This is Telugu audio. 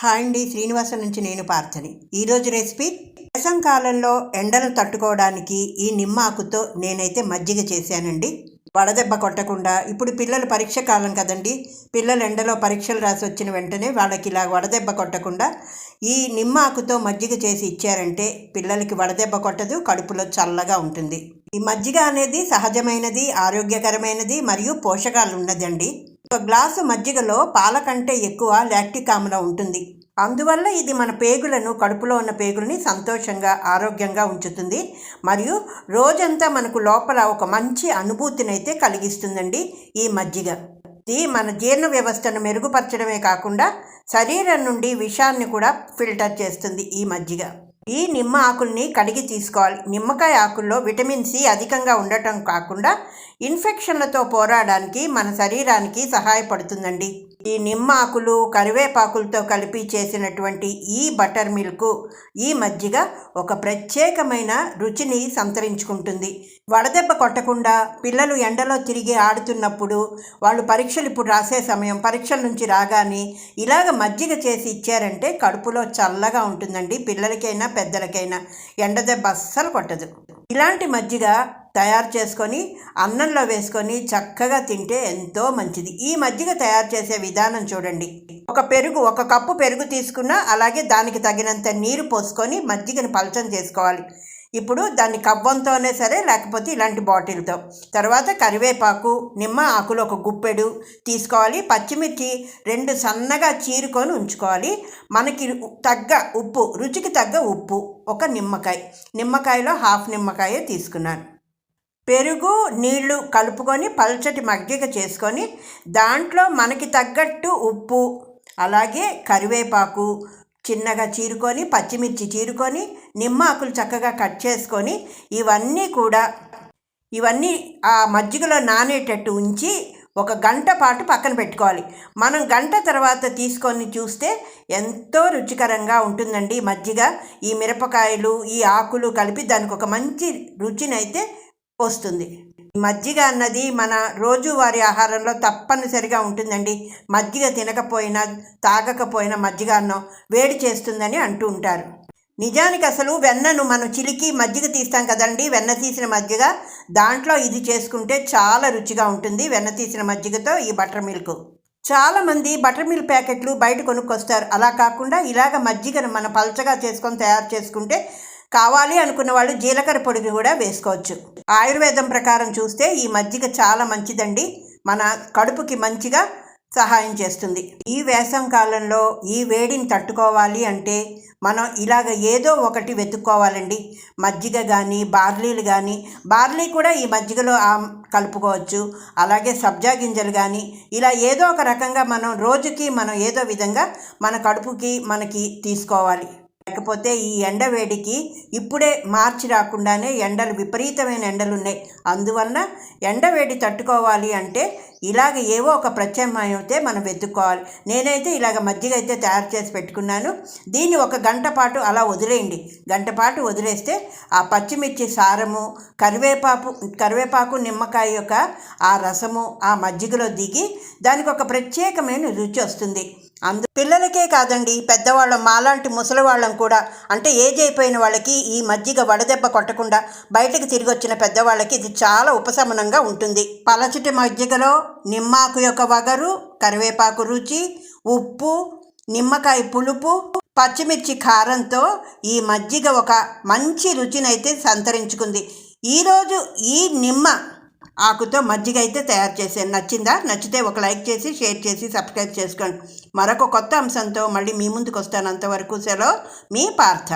హాయ్ అండి శ్రీనివాసం నుంచి నేను పార్థని. ఈరోజు రెసిపీ వేసం కాలంలో ఎండలు తట్టుకోవడానికి ఈ నిమ్మ ఆకుతో నేనైతే మజ్జిగ చేశానండి. వడదెబ్బ కొట్టకుండా ఇప్పుడు పిల్లలు పరీక్ష కాలం కదండి పిల్లలు ఎండలో పరీక్షలు రాసి వచ్చిన వెంటనే వాళ్ళకి ఇలా వడదెబ్బ కొట్టకుండా ఈ నిమ్మ ఆకుతో మజ్జిగ చేసి ఇచ్చారంటే పిల్లలకి వడదెబ్బ కొట్టదు కడుపులో చల్లగా ఉంటుంది. ఈ మజ్జిగ అనేది సహజమైనది ఆరోగ్యకరమైనది మరియు పోషకాలు ఉన్నదండి. ఒక గ్లాసు మజ్జిగలో పాల కంటే ఎక్కువ లాక్టిక్ ఆమ్లం ఉంటుంది. అందువల్ల ఇది మన పేగులను కడుపులో ఉన్న పేగులని సంతోషంగా ఆరోగ్యంగా ఉంచుతుంది. మరియు రోజంతా మనకు లోపల ఒక మంచి అనుభూతిని అయితే కలిగిస్తుందండి ఈ మజ్జిగ. ఇది మన జీర్ణ వ్యవస్థను మెరుగుపరచడమే కాకుండా శరీరం నుండి విషాన్ని కూడా ఫిల్టర్ చేస్తుంది ఈ మజ్జిగ. ఈ నిమ్మ ఆకుల్ని కడిగి తీసుకోవాలి. నిమ్మకాయ ఆకుల్లో విటమిన్ సి అధికంగా ఉండటం కాకుండా ఇన్ఫెక్షన్లతో పోరాడడానికి మన శరీరానికి సహాయపడుతుందండి. ఈ నిమ్మ ఆకులు కరివేపాకులతో కలిపి చేసినటువంటి ఈ బటర్ మిల్క్ ఈ మజ్జిగ ఒక ప్రత్యేకమైన రుచిని సంతరించుకుంటుంది. వడదెబ్బ కొట్టకుండా పిల్లలు ఎండలో తిరిగి ఆడుతున్నప్పుడు వాళ్ళు పరీక్షలు ఇప్పుడు రాసే సమయం పరీక్షల నుంచి రాగానే ఇలాగ మజ్జిగ చేసి ఇచ్చారంటే కడుపులో చల్లగా ఉంటుందండి పిల్లలకైనా పెద్దలకైనా. ఎండ దెబ్బ అస్సలు కొట్టదు. ఇలాంటి మజ్జిగ తయారు చేసుకొని అన్నంలో వేసుకొని చక్కగా తింటే ఎంతో మంచిది. ఈ మజ్జిగ తయారు చేసే విధానం చూడండి. ఒక పెరుగు ఒక కప్పు పెరుగు తీసుకున్నా అలాగే దానికి తగినంత నీరు పోసుకొని మజ్జిగను పలచం చేసుకోవాలి. ఇప్పుడు దాన్ని కవ్వంతోనే సరే లేకపోతే ఇలాంటి బాటిల్తో. తర్వాత కరివేపాకు నిమ్మ ఆకులు ఒక గుప్పెడు తీసుకోవాలి. పచ్చిమిర్చి రెండు సన్నగా చీరుకొని ఉంచుకోవాలి. మనకి తగ్గ ఉప్పు రుచికి తగ్గ ఉప్పు ఒక నిమ్మకాయ. నిమ్మకాయలో హాఫ్ నిమ్మకాయ తీసుకున్నాను. పెరుగు నీళ్ళు కలుపుకొని పల్చటి మజ్జిగ చేసుకొని దాంట్లో మనకి తగ్గట్టు ఉప్పు అలాగే కరివేపాకు చిన్నగా చీరుకొని పచ్చిమిర్చి చీరుకొని నిమ్మ ఆకులు చక్కగా కట్ చేసుకొని ఇవన్నీ కూడా ఇవన్నీ ఆ మజ్జిగలో నానేటట్టు ఉంచి ఒక గంట పాటు పక్కన పెట్టుకోవాలి. మనం గంట తర్వాత తీసుకొని చూస్తే ఎంతో రుచికరంగా ఉంటుందండి మజ్జిగ. ఈ మిరపకాయలు ఈ ఆకులు కలిపి దానికి ఒక మంచి రుచినైతే వస్తుంది. మజ్జిగ అన్నది మన రోజువారీ ఆహారంలో తప్పనిసరిగా ఉంటుందండి. మజ్జిగ తినకపోయినా తాగకపోయినా మజ్జిగ అన్నం వేడి చేస్తుందని అంటూ ఉంటారు. నిజానికి అసలు వెన్నను మనం చిలికి మజ్జిగ తీస్తాం కదండి. వెన్న తీసిన మజ్జిగ దాంట్లో ఇది చేసుకుంటే చాలా రుచిగా ఉంటుంది వెన్న తీసిన మజ్జిగతో ఈ బటర్ మిల్క్. చాలామంది బటర్ మిల్క్ ప్యాకెట్లు బయట కొనుక్కొస్తారు. అలా కాకుండా ఇలాగ మజ్జిగను మనం పలచగా చేసుకొని తయారు చేసుకుంటే కావాలి అనుకున్న వాళ్ళు జీలకర్ర పొడిని కూడా వేసుకోవచ్చు. ఆయుర్వేదం ప్రకారం చూస్తే ఈ మజ్జిగ చాలా మంచిదండి. మన కడుపుకి మంచిగా సహాయం చేస్తుంది. ఈ వేసం కాలంలో ఈ వేడిని తట్టుకోవాలి అంటే మనం ఇలాగ ఏదో ఒకటి వెతుక్కోవాలండి. మజ్జిగ కానీ బార్లీలు కానీ బార్లీ కూడా ఈ మజ్జిగలో కలుపుకోవచ్చు. అలాగే సబ్జా గింజలు కానీ ఇలా ఏదో ఒక రకంగా మనం రోజుకి మనం ఏదో విధంగా మన కడుపుకి మనకి తీసుకోవాలి. లేకపోతే ఈ ఎండ వేడికి ఇప్పుడే మార్చి రాకుండానే ఎండలు విపరీతమైన ఎండలు ఉన్నాయి అందువలన ఎండ వేడి తట్టుకోవాలి అంటే ఇలాగ ఏవో ఒక ప్రత్యామ్నాయం అయితే మనం వెతుక్కోవాలి. నేనైతే ఇలాగ మజ్జిగ అయితే తయారు చేసి పెట్టుకున్నాను. దీన్ని ఒక గంట పాటు అలా వదిలేయండి. గంట పాటు వదిలేస్తే ఆ పచ్చిమిర్చి సారము కరివేపాకు కరివేపాకు నిమ్మకాయ యొక్క ఆ రసము ఆ మజ్జిగలో దిగి దానికి ఒక ప్రత్యేకమైన రుచి వస్తుంది. అందు పిల్లలకే కాదండి పెద్దవాళ్ళం మాలాంటి ముసలి వాళ్ళం కూడా. అంటే ఏజ్ అయిపోయిన వాళ్ళకి ఈ మజ్జిగ వడదెబ్బ కొట్టకుండా బయటకు తిరిగి వచ్చిన పెద్దవాళ్ళకి ఇది చాలా ఉపశమనంగా ఉంటుంది. పలచటి మజ్జిగలో నిమ్మాకు యొక్క వగరు కరివేపాకు రుచి ఉప్పు నిమ్మకాయ పులుపు పచ్చిమిర్చి కారంతో ఈ మజ్జిగ ఒక మంచి రుచినైతే సంతరించుకుంది. ఈరోజు ఈ నిమ్మ ఆకుతో మజ్జిగ అయితే తయారు చేశాను. నచ్చిందా? నచ్చితే ఒక లైక్ చేసి షేర్ చేసి సబ్స్క్రైబ్ చేసుకోండి. మరొక కొత్త అంశంతో మళ్ళీ మీ ముందుకు వస్తాను అంతవరకు సెలవు మీ పార్థ.